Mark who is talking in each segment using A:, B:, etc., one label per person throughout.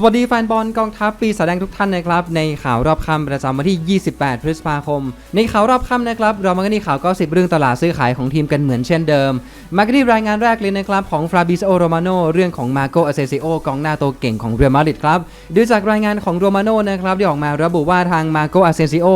A: สวัสดีแฟนบอลกองทัพปีศาจแดงทุกท่านนะครับ ในข่าวรอบค่ำประจำวันที่ 28 พฤษภาคม ในข่าวรอบค่ำนะครับ เรามากันที่ข่าวก็สิบเรื่องตลาดซื้อขายของทีมกันเหมือนเช่นเดิม มากันที่รายงานแรกเลยนะครับ ของฟราบิโอโรมาโนเรื่องของมาโกอาเซซิโอกองหน้าตัวเก่งของเรอัลมาดริดครับดูจากรายงานของโรมาโนนะครับที่ออกมาระบุว่าทางมาโกอาเซซิโอ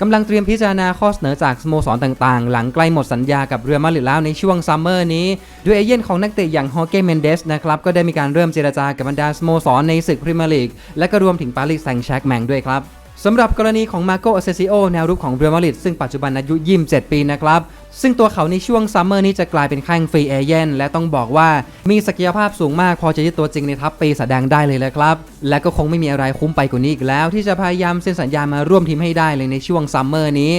A: กำลังเตรียมพิจารณาข้อเสนอจากสโมสรต่างๆ หลังใกล้หมดสัญญากับเรอัลมาดริดแล้วในช่วงซัมเมอร์นี้โดยเอเย่นของนักเตะอย่างฮอเก้เมนเดสนะครับก็ได้มีการเริ่มเจรจากับบรรดาสโมสรในศึกรีเมียร์ลีกและก็รวมถึงปารีสแซงต์แชร์กแมงด้วยครับสำหรับกรณีของมาโกอเซซิโอแนวรุกของเรอัลมาดริดซึ่งปัจจุบันอายุ 27 ปีนะครับ ซึ่งตัวเขาในช่วงซัมเมอร์นี้จะกลายเป็นแข้งฟรีเอเย่นและต้องบอกว่ามีศักยภาพสูงมากพอจะยึดตัวจริงในทัพปีแสดงได้เลยแหละครับ และก็คงไม่มีอะไรคุ้มไปกว่านี้อีกแล้ว ที่จะพยายามเซ็นสัญญามาร่วมทีมให้ได้เลยในช่วงซัมเมอร์นี้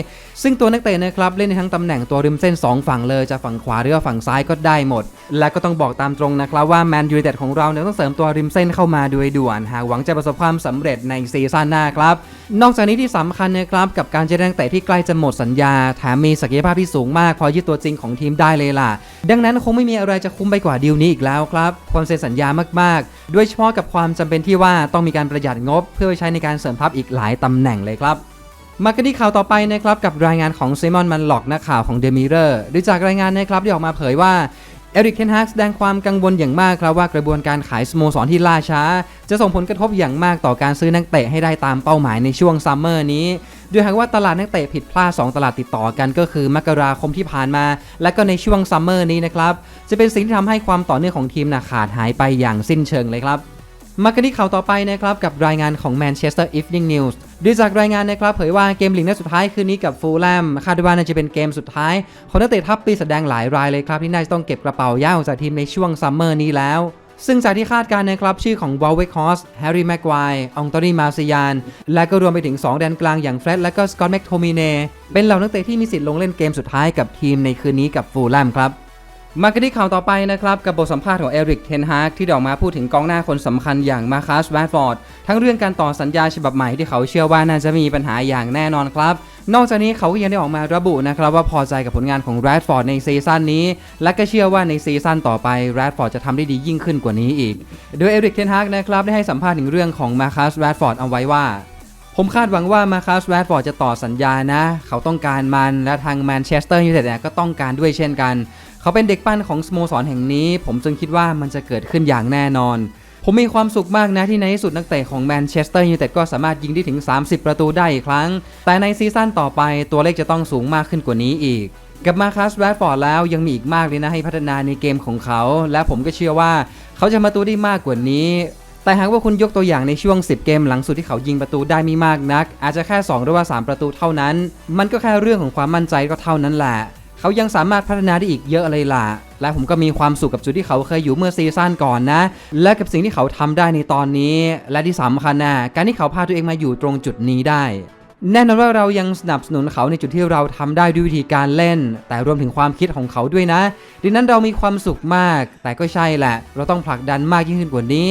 A: ซึ่งตัวนักเตะนะครับเล่นในทั้งตำแหน่งตัวริมเส้น 2 ฝั่งเลยจะฝั่งขวาหรือฝั่งซ้ายก็ได้หมด และก็ต้องบอกตามตรงนะครับว่าแมนยูไนเต็ดของเราเนี่ยต้องเสริมตัวริมเส้นเข้ามาโดยด่วนหากหวังจะประสบความสำเร็จในซีซั่นหน้าครับนอกจากนี้ที่สำคัญนะครับกับการเจรนักเตะที่ใกล้จะหมดสัญญาแถมมีศักยภาพที่สูงมากพอยึดตัวจริงของทีมได้เลยล่ะ ดังนั้นคงไม่มีอะไรจะคุ้มไปกว่าดีลนี้อีกแล้วครับ ควรเซ็นสัญญามากๆโดยเฉพาะกับความจำเป็นที่ว่าต้องมีการประหยัดงบ เพื่อไปใช้ในการเสริมทัพอีกหลายตำแหน่งเลยครับมากันที่ข่าวต่อไปนะครับกับรายงานของเซมอนมันหลอกนักข่าวของเดมิเรอร์โดยจากรายงานนะครับที่ออกมาเผยว่าเอริกเทนฮากแสดงความกังวลอย่างมากครับว่ากระบวนการขายสโมสรที่ล่าช้า จะส่งผลกระทบอย่างมากต่อการซื้อนักเตะให้ได้ตามเป้าหมายในช่วงซัมเมอร์นี้ โดยหากว่าตลาดนักเตะผิดพลาด 2 ตลาดติดต่อกันก็คือมกราคมที่ผ่านมา และก็ในช่วงซัมเมอร์นี้นะครับ จะเป็นสิ่งที่ทำให้ความต่อเนื่องของทีมนะขาดหายไปอย่างสิ้นเชิงเลยครับมากันที่ข่าวต่อไปนะครับกับรายงานของ Manchester Evening News ดูจากรายงานนะครับเผยว่าเกมลีกนัดสุดท้ายคืนนี้กับฟูลแลมคาดว่าน่าจะเป็นเกมสุดท้ายของนักเตะทัพปีแสดงหลายรายเลยครับที่น่าจะต้องเก็บกระเป๋าย้ายออกจากทีมในช่วงซัมเมอร์นี้แล้ว ซึ่งจากที่คาดการณ์นะครับชื่อของวอลเวคฮอสแฮร์รี่แม็กไกวร์องตอนีมาซิยาน และก็รวมไปถึง 2 แดนกลางอย่างเฟร็ดและก็สกอตแม็กโทมิเนเป็นเหล่านักเตะที่มีสิทธิ์ลงเล่นเกมสุดท้ายกับทีมในคืนนี้กับฟูลแลมครับ มากันที่ข่าวต่อไปนะครับ กับบทสัมภาษณ์ของเอริกเทนฮากที่ดออกมาพูดถึงกองหน้าคนสำคัญอย่างมาคัสแวดฟอร์ดทั้งเรื่องการต่อสัญญาฉบับใหม่ที่เขาเชื่อว่าน่าจะมีปัญหาอย่างแน่นอนครับ นอกจากนี้เขาก็ยังได้ออกมาระบุนะครับว่าพอใจกับผลงานของแรดฟอร์ดในซีซั่นนี้ และก็เชื่อว่าในซีซั่นต่อไปแรดฟอร์ดจะทำได้ดียิ่งขึ้นกว่านี้อีก โดยเอริกเทนฮากนะครับได้ให้สัมภาษณ์ถึงเรื่องของมาคัสแวดฟอร์ดเอาไว้ว่า ผมคาดหวังว่ามาคัสแวดฟอร์ดจะต่อสัญญานะ เขาต้องการมันและทางแมนเชสเตอร์ยูไนเต็ดก็ต้องการด้วยเช่นกัน เขาเป็นเด็กปั้นของสโมสรแห่งนี้ ผมจึงคิดว่ามันจะเกิดขึ้นอย่างแน่นอน ผมมีความสุขมากนะที่ในที่สุดนักเตะของแมนเชสเตอร์ยูไนเต็ดก็สามารถยิงได้ถึง 30 ประตูได้อีกครั้ง แต่ในซีซั่นต่อไปตัวเลขจะต้องสูงมากขึ้นกว่านี้อีกกับมาคัสแวดฟอร์ดแล้วยังมีอีกมากเลยนะให้พัฒนาในเกมของเขา และผมก็เชื่อว่าเขาจะมาตูได้มากกว่านี้ แต่หากว่าคุณยกตัวอย่างในช่วง 10 เกมหลังสุดที่เขายิงประตูได้ไม่มากนัก อาจจะแค่ 2 หรือว่า 3 ประตูเท่านั้น มันก็แค่เรื่องของความมั่นใจก็เท่านั้นแหละเขายังสามารถพัฒนาได้อีกเยอะเลยล่ะ และผมก็มีความสุขกับจุดที่เขาเคยอยู่เมื่อซีซั่นก่อนนะ และกับสิ่งที่เขาทำได้ในตอนนี้ และที่สำคัญนะการที่เขาพาตัวเองมาอยู่ตรงจุดนี้ได้ แน่นอนว่าเรายังสนับสนุนเขาในจุดที่เราทำได้ด้วยวิธีการเล่น แต่รวมถึงความคิดของเขาด้วยนะ ดังนั้นเรามีความสุขมาก แต่ก็ใช่แหละ เราต้องผลักดันมากยิ่งขึ้นกว่านี้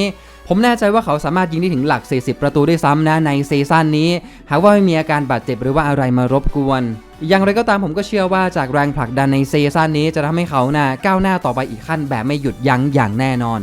A: ผมแน่ใจว่าเขาสามารถยิงได้ถึงหลัก 40 ประตูได้ซ้ำนะในซีซั่นนี้ หากว่าไม่มีอาการบาดเจ็บหรือว่าอะไรมารบกวน อย่างไรก็ตามผมก็เชื่อว่าจากแรงผลักดันในซีซั่นนี้จะทำให้เขานะ่ะก้าวหน้าต่อไปอีกขั้นแบบไม่หยุดยั้งอย่างแน่นอน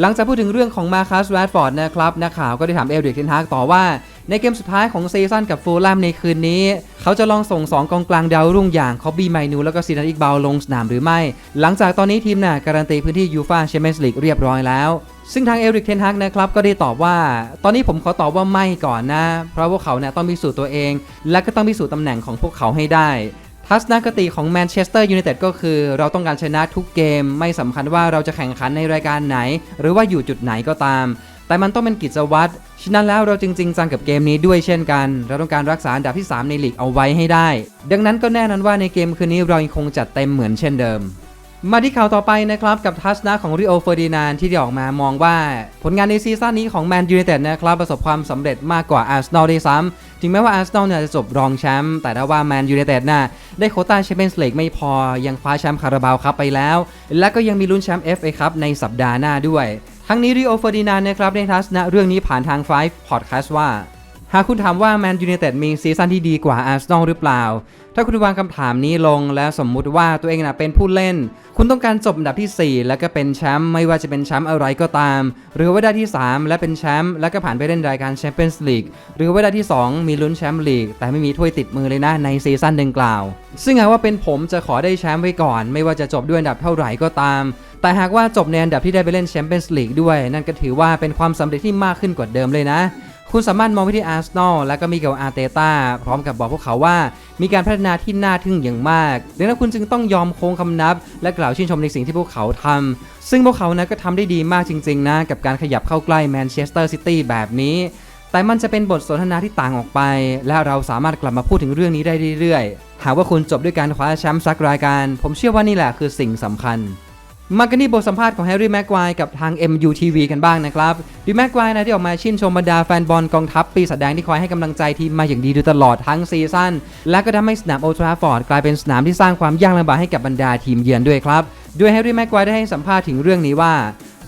A: หลังจากพูดถึงเรื่องของมาคัสแรดฟอร์ดนะครับนักข่าวก็ได้ถามเอลริกเทนฮากต่อว่า ในเกมสุดท้ายของซีซั่นกับฟูลแลมในคืนนี้ เขาจะลองส่ง 2 กองกลางดาวรุ่งอย่างคอบบี้ไมนูแล้วก็ซีนาอิกบาลลงสนามหรือไม่ หลังจากตอนนี้ทีมน่ะการันตีพื้นที่ยูฟาแชมเปี้ยนส์ลีกเรียบร้อยแล้วซึ่งทางเอริกเทนฮากนะครับก็ได้ตอบว่า ตอนนี้ผมขอตอบว่าไม่ก่อนนะ เพราะพวกเขาเนี่ยต้องพิสูจน์ตัวเอง และก็ต้องพิสูจน์ตำแหน่งของพวกเขาให้ได้ ทัศนคติของแมนเชสเตอร์ยูไนเต็ดก็คือ เราต้องการชนะทุกเกม ไม่สำคัญว่าเราจะแข่งขันในรายการไหน หรือว่าอยู่จุดไหนก็ตาม แต่มันต้องเป็นกิจวัตรฉะนั้นแล้วเราจึงจริงจังกับเกมนี้ด้วยเช่นกัน เราต้องการรักษาอันดับที่ 3 ในลีกเอาไว้ให้ได้ ดังนั้นก็แน่นอนว่าในเกมคืนนี้เรายังคงจัดเต็มเหมือนเช่นเดิมมาที่ข่าวต่อไปนะครับกับทัศนะของริโอเฟอร์ดินานที่ได้ออกมามองว่า ผลงานในซีซั่นนี้ของแมนยูไนเต็ดนะครับประสบความสำเร็จมากกว่าอาร์เซนอลด้วยซ้ำ ถึงแม้ว่าอาร์เซนอลเนี่ยจะจบรองแชมป์แต่ถ้าว่าแมนยูไนเต็ดน่ะได้โคต้าแชมเปี้ยนส์ลีกไม่พอยังคว้าแชมป์คาราบาวครับไปแล้ว และก็ยังมีลุ้นแชมป์เอฟเอครับในสัปดาห์หน้าด้วย ทั้งนี้ริโอเฟอร์ดินานนะครับได้ทัศนะเรื่องนี้ผ่านทาง5 Podcast ว่า หากคุณถามว่าแมนยูไนเต็ดมีซีซั่นที่ดีกว่าอาร์เซนอลหรือเปล่า ถ้าคุณวางคำถามนี้ลงและสมมุติว่าตัวเองนะเป็นผู้เล่น คุณต้องการจบอันดับที่ 4 แล้วก็เป็นแชมป์ไม่ว่าจะเป็นแชมป์อะไรก็ตาม หรือว่าได้ที่ 3 และเป็นแชมป์แล้วก็ผ่านไปเล่นรายการแชมเปี้ยนส์ลีกหรือว่าได้ที่ 2 มีลุ้นแชมป์ลีกแต่ไม่มีถ้วยติดมือเลยนะในซีซั่นดังกล่าว ซึ่งหากว่าเป็นผมจะขอได้แชมป์ไว้ก่อน ไม่ว่าจะจบด้วยอันดับเท่าไหร่ก็ตาม แต่หากว่าจบในอันดับที่ได้ไปเล่นแชมเปี้ยนส์ลีกด้วยนั่นก็ถือว่าเป็นความสำเร็จที่มากขึ้นกว่าเดิมเลยนะคุณสามารถมองไปที่อาร์เซนอลและก็มีเกลอาร์เตตาพร้อมกับบอกพวกเขาว่า มีการพัฒนาที่น่าทึ่งอย่างมาก ดังนั้นคุณจึงต้องยอมโค้งคำนับ และกล่าวชื่นชมในสิ่งที่พวกเขาทำ ซึ่งพวกเขานะก็ทำได้ดีมากจริง ๆ นะ กับการขยับเข้าใกล้แมนเชสเตอร์ซิตี้แบบนี้ แต่มันจะเป็นบทสนทนาที่ต่างออกไป และเราสามารถกลับมาพูดถึงเรื่องนี้ได้เรื่อยๆ หากว่าคุณจบด้วยการคว้าแชมป์สักรายการ ผมเชื่อว่านี่แหละคือสิ่งสำคัญ มากันที่บทสัมภาษณ์ของแฮร์รี่แม็กควายกับทาง MUTV กันบ้างนะครับดิแม็กควายนะที่ออกมาชื่นชมบรรดาแฟนบอลกองทัพปีศาจแดงที่คอยให้กำลังใจทีมมาอย่างดีโดยตลอดทั้งซีซั่นและก็ทำให้สนามโอลด์ทราฟอร์ดกลายเป็นสนามที่สร้างความยากลำบากให้กับบรรดาทีมเยือนด้วยครับโดยแฮร์รี่แม็กควายได้ให้สัมภาษณ์ถึงเรื่องนี้ว่า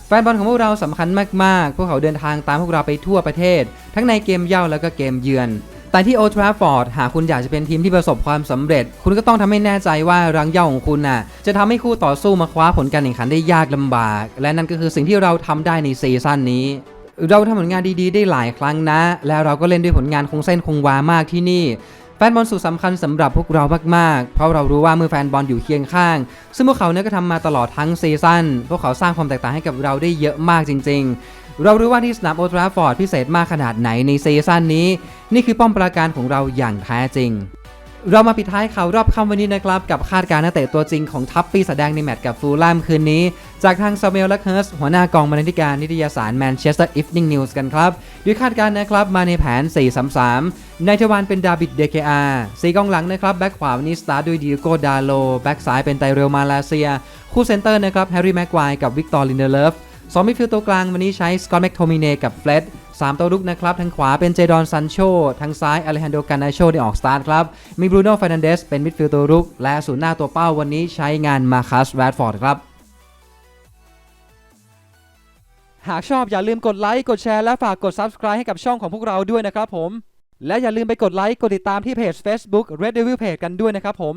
A: แฟนบอลของพวกเราสำคัญมากๆ พวกเขาเดินทางตามพวกเราไปทั่วประเทศ ทั้งในเกมเย่าแล้วก็เกมเยือน แต่ที่โอทราฟอร์ดหากคุณอยากจะเป็นทีมที่ประสบความสำเร็จ คุณก็ต้องทำให้แน่ใจว่ารังเย่าของคุณน่ะ จะทำให้คู่ต่อสู้มาคว้าผลการแข่งขันได้ยากลำบาก และนั่นก็คือสิ่งที่เราทำได้ในซีซั่นนี้ เราทำผลงานดีๆ ได้หลายครั้งนะ แล้วเราก็เล่นด้วยผลงานคงเส้นคงวามากที่นี่แฟนบอลสุดสำคัญสำหรับพวกเรามากๆ เพราะเรารู้ว่าเมื่อแฟนบอลอยู่เคียงข้าง ซึ่งพวกเขาเนี่ยก็ทำมาตลอดทั้งซีซั่น พวกเขาสร้างความแตกต่างให้กับเราได้เยอะมากจริง ๆ เรารู้ว่าที่สนามโอทราฟอร์ดพิเศษมากขนาดไหนในซีซั่นนี้ นี่คือป้อมปราการของเราอย่างแท้จริง เรามาปิดท้ายข่าวรอบค่ำวันนี้นะครับ กับคาดการณ์นักเตะตัวจริงของทัพปีศาจแดงในแมตช์กับฟูลแลมคืนนี้ จากทางซาเมลและเฮิร์สหัวหน้ากองบรรณาธิการนิตยสาร Manchester Evening News กันครับด้วยคาดการณ์นะครับมาในแผน 4-3-3 ในทวารเป็นดาบิดเดเคอาสีกองหลังนะครับแบ็กขวาวันนี้สตาร์ด้วยดิโกดาโลแบ็กซ้ายเป็นไตเรลมาลาเซีย คู่เซนเตอร์นะครับแฮร์รี่แม็กควายกับวิกตอร์ลินเดเลฟ สองมิดฟิลด์ตัวกลางวันนี้ใช้สกอตแม็กโทมิเนกับเฟลดสามตัวลุกนะครับ ทางขวาเป็นเจดอนซันโชทางซ้ายอเลฮันโดกานาโชได้ออกสตาร์ทครับ มีบรูโน่ฟ r นันเดสเป็นมิดฟิลด์ตัวรุก และศูนย์หน้าตัวเป้าวันนี้ใช้งานมาคัสแรดฟอร์ดครับ หากชอบอย่าลืมกดไลค์กดแชร์และฝากกด Subscribe ให้กับช่องของพวกเราด้วยนะครับผม และอย่าลืมไปกดไลค์กดติดตามที่เพจ Facebook Red Devil Page กันด้วยนะครับผม